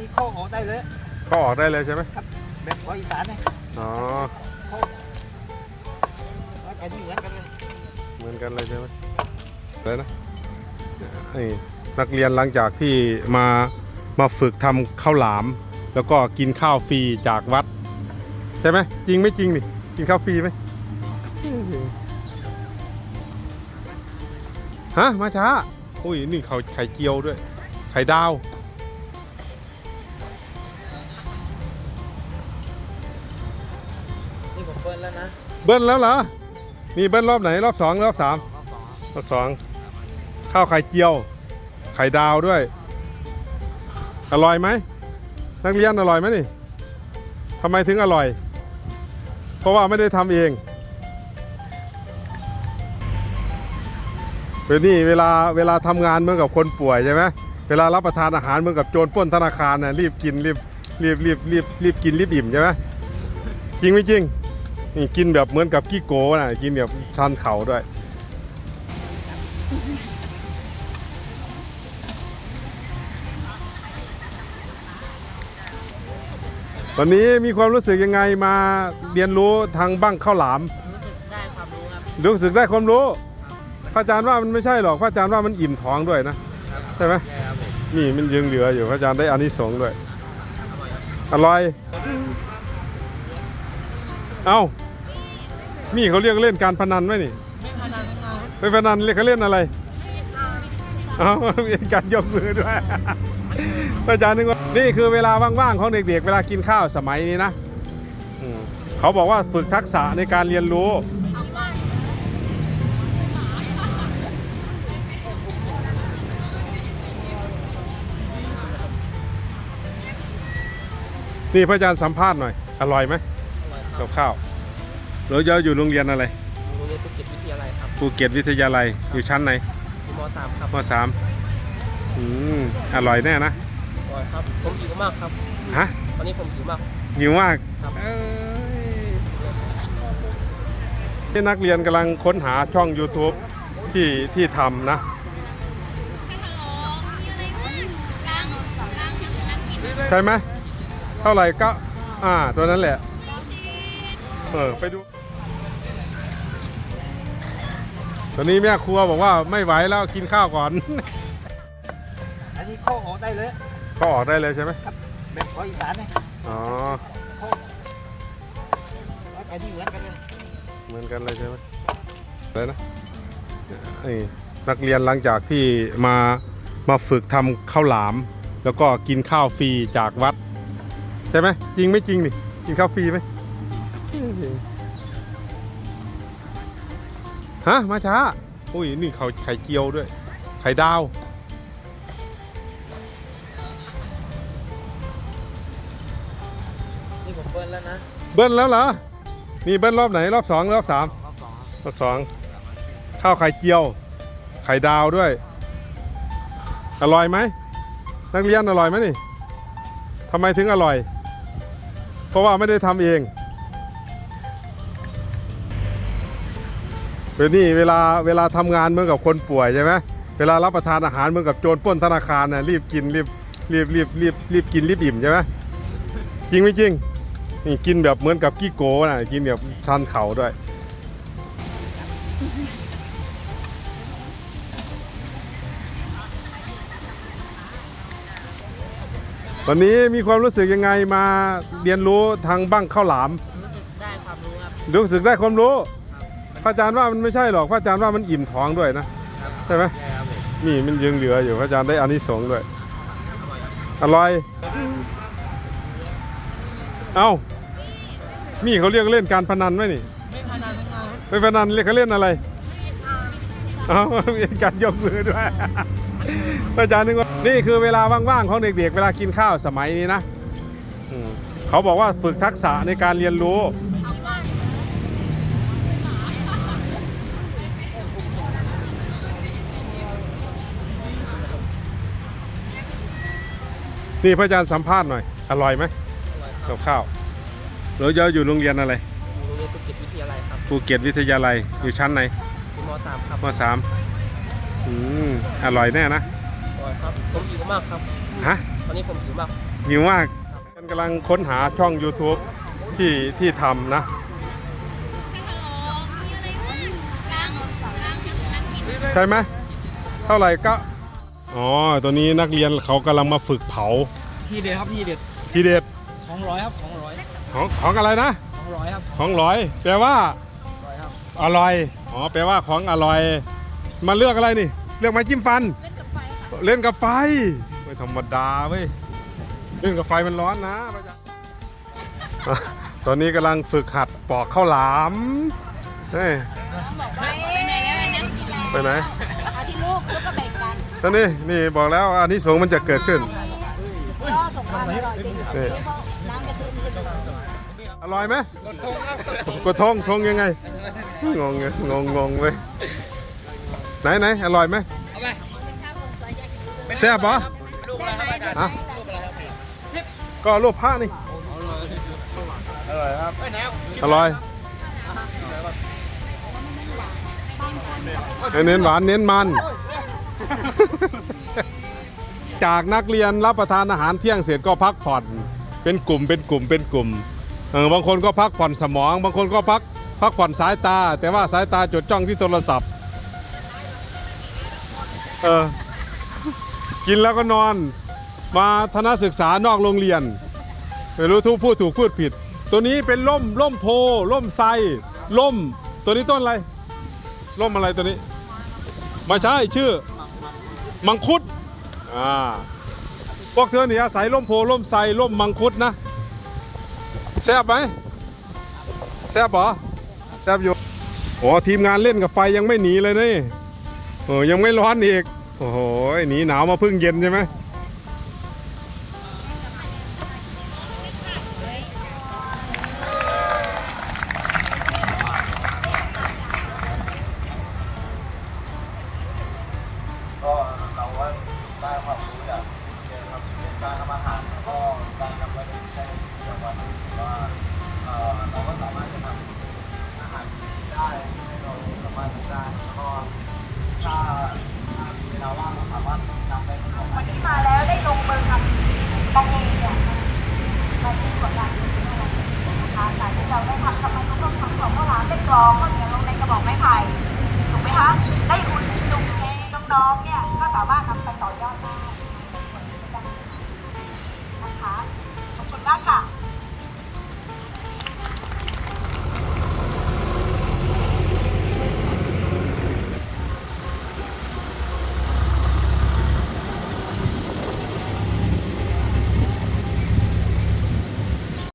นี้เข้าออกได้เลยก็ออกได้เลยใช่ไหมแบบภาคอีสานเนี่ยอ๋อเข้าอันนี้เหมือนกันเลยเหมือนกันเลยใช่ไหมเลยนะนี่นักเรียนหลังจากที่มามาฝึกทำข้าวหลาม แล้วก็กินข้าวฟรีจากวัด ใช่ไหมจริงไม่จริงนี่กินข้าวฟรีไหมฮะมาช้าอุ้ยนี่เขาไข่เจียวด้วย ไข่ดาว นี่ผมเปิ้ลแล้วนะ เบิ้ลแล้วเหรอ นี่เบิ้ลรอบไหนรอบสองรอบสามรอบสองรอบสองข้าวไข่เจียว ไข่ดาวด้วย อร่อยไหม นักเรียนอร่อยไหมนี่ทำไมถึงอร่อย เพราะว่าไม่ได้ทำเองเวลานี่เวลาเวลาทำงานเหมือนกับคนป่วยใช่ไหมเวลารับประทานอาหารเหมือนกับโจรปล้นธนาคารน่ะรีบกินรีบรีบรีบรีบรีบกินรีบอิ่มใช่ไหมจริงไม่จริง นี่กินแบบเหมือนกับกี้โก้น่ะกินแบบชันเข่าด้วยตอนนี้มีความรู้สึกยังไงมาเรียนรู้ทางบ้างข้าวหลาม รู้สึกได้ความรู้ครับ รู้สึกได้ความรู้ พระอาจารย์ว่ามันไม่ใช่หรอก พระอาจารย์ว่ามันอิ่มท้องด้วยนะ ใช่ไหมใช่ครับผมนี่มันยังเหลืออยู่ พระอาจารย์ได้อานิสงส์ด้วย อร่อย เอ้า นี่เขาเรียกเล่นการพนันไหมนี่ไม่พนันเอาไม่พนันเรียกเขาเล่นอะไรเอ้ามีการยกมือด้วยพระอาจารย์นึกว่านี่คือเวลาว่างๆของเด็กๆ เวลากินข้าวสมัยนี้นะอืมเขาบอกว่าฝึกทักษะในการเรียนรู้ นี่พระอาจารย์สัมภาษณ์หน่อย อร่อยไหมกับข้าว เราจะอยู่โรงเรียนอะไรโรงเรียนภูเก็ตวิทยาลัยครับภูเก็ตวิทยาลัยอยู่ชั้นไหนอยู่มสามครับมสามอืมอร่อยแน่นะอร่อยครับ ผมหิวมากครับฮะวันนี้ผมหิวมากหิวมากครับเอ้ยนี่นักเรียนกำลังค้นหาช่อง YouTube ที่ที่ทำนะใช่ไหมเท่าไหร่ก็อ่าตัวนั้นแหละ เออ ไปดู ตอนนี้แม่ครัวบอกว่าไม่ไหวแล้วกินข้าวก่อน อันนี้เข้าออกได้เลยก็ออกได้เลยใช่ไหมแบบภาคอีสานเนี่ยอ๋อ เข้าอันนี้เหมือนกันเลยเหมือนกันเลยใช่ไหมเลยนะนี่นักเรียนหลังจากที่มามาฝึกทำข้าวหลาม แล้วก็กินข้าวฟรีจากวัด ใช่ไหมจริงไม่จริงนี่กินข้าวฟรีไหม ฮะมาช้าอุ้ยนี่เขาไข่เจียวด้วย ไข่ดาว นี่ผมเปิ้ลแล้วนะเบิ้ลแล้วเหรอ นี่เบิ้ลรอบไหนรอบสองรอบสามรอบสองรอบสองข้าวไข่เจียว ไข่ดาวด้วย อร่อยไหมนักเรียนอร่อยไหมนี่ทำไมถึงอร่อย เพราะว่าไม่ได้ทำเอง เวลานี่เวลาเวลาทำงานเหมือนกับคนป่วยใช่ไหมเวลารับประทานอาหารเหมือนกับโจรปล้นธนาคารน่ะรีบกินรีบรีบรีบรีบรีบกินรีบอิ่มใช่ไหมจริงไม่จริงนี่กินแบบเหมือนกับกี้โก้น่ะกินแบบชันเข่าด้วยตอนนี้มีความรู้สึกยังไงมาเรียนรู้ทางบ้างข้าวหลาม รู้สึกได้ความรู้ครับรู้สึกได้ความรู้พ ระอาจารย์ว่ามันไม่ใช่หรอกพระอาจารย์ว่ามันอิ่มท้องด้วยนะใช่ไหมใช่ครับผมนี่มันยังเหลืออยู่พระอาจารย์ได้อานิสงส์ด้วยอร่อยเอ้านี่เขาเรียกเล่นการพนันไหมนี่ไม่พนันเอาไม่พนันเรียกเขาเล่นอะไรเอ้ามีการยกมือด้วยพระอาจารย์นึกว่านี่คือเวลาว่างๆของเด็กๆเวลากินข้าวสมัยนี้นะอืมเขาบอกว่าฝึกทักษะในการเรียนรู้ นี่พระอาจารย์สัมภาษณ์หน่อย อร่อยไหมกับข้าวเราจะอยู่โรงเรียนอะไรอยู่โรงเรียนภูเก็ตวิทยาลัยครับภูเก็ตวิทยาลัยอยู่ชั้นไหนอยู่มสามครับมสามอืมอร่อยแน่นะอร่อยครับผมหิวมากครับฮะผตอนนี้ผมหิวมากหิวมากกันกำลังค้นหาช่อง YouTube ที่ที่ทำนะใช่ไหมเท่าไหร่ก็ อ๋อตัวนี้นักเรียนเขากำลังมาฝึกเผาทีเด็ดครับทีเด็ดทีเด็ดของร้อยครับของร้อยของของอะไรนะของร้อยครับของร้อย แปลว่าร้อยครับอร่อยอ๋อแปลว่าของอร่อย มาเลือกอะไรนี่ เลือกไม้จิ้มฟัน เล่นกับไฟไม่ธรรมดาเว้ยเล่นกับไฟมันร้อนนะประจักษ์อะตอนนี้กำลังฝึกหัดปอกข้าวหลามเฮ้ยไปไหนเอาที่ลูกแล้วก็แบ่งกั นตอนนี้นี่บอกแล้วอันนี้สงส์มันจะเกิดขึ้น ก็ส่งมาอร่อยจริงนี่น้ำกะทิมันจะดีอร่อยไหมกดทงทงยังไงงงไงงงงงเลยไหนไหนอร่อยไหมเอาไปแซ่บปะลูกอะไรครับอาจารย์อะก็รูปผ้านี่อร่อยครับไปไหนอร่อยเน้นหวานเน้นมัน จากนักเรียนรับประทานอาหารเที่ยงเสร็จก็พักผ่อน เป็นกลุ่มเป็นกลุ่มเป็นกลุ่มเออบางคนก็พักผ่อนสมอง บางคนก็พักพักผ่อนสายตา แต่ว่าสายตาจดจ้องที่โทรศัพท์เออกินแล้วก็นอน มาทนศึกษานอกโรงเรียนไม่รู้ทุกพูดถูกพูดผิด ตัวนี้เป็นล่มล่มโพล่มไทรล่ม ตัวนี้ต้นอะไรล่มอะไรตัวนี้ไม่ใช่ชื่อ มังคุดอ่าพวกเธอเนี่ยอาศัยร่มโพร่มไทรร่มมังคุดนะแซ่บไหมแซ่บปะแซ่บอยู่โอ้ทีมงานเล่นกับไฟยังไม่หนีเลยนี่โอ้ยังไม่ร้อนอีก โอ้โหหนีหนาวมาพึ่งเย็นใช่ไหม ได้ความรู้จากเกมครับเป็นการทำอาหารแล้วก็การนำไปใช้ในชีวิตประจำวันว่าเราก็สามารถจะทำอาหารได้ให้เราสามารถทำได้แล้วก็ถ้าเวลาว่างเราสามารถนำไปทำวันนี้มาแล้วได้ลงมือทำกันเองเนี่ยมันมีกดดันนะคะจากที่เราได้ทำทำบมทุก็ต้งทำของข้าวหลามเป็นกรองก็เนียลงในกระบอกไม้ไผ่ถูกไหมคะได้คุณ น้องเนี่ยก็สามารถนำไปต่อยอดได้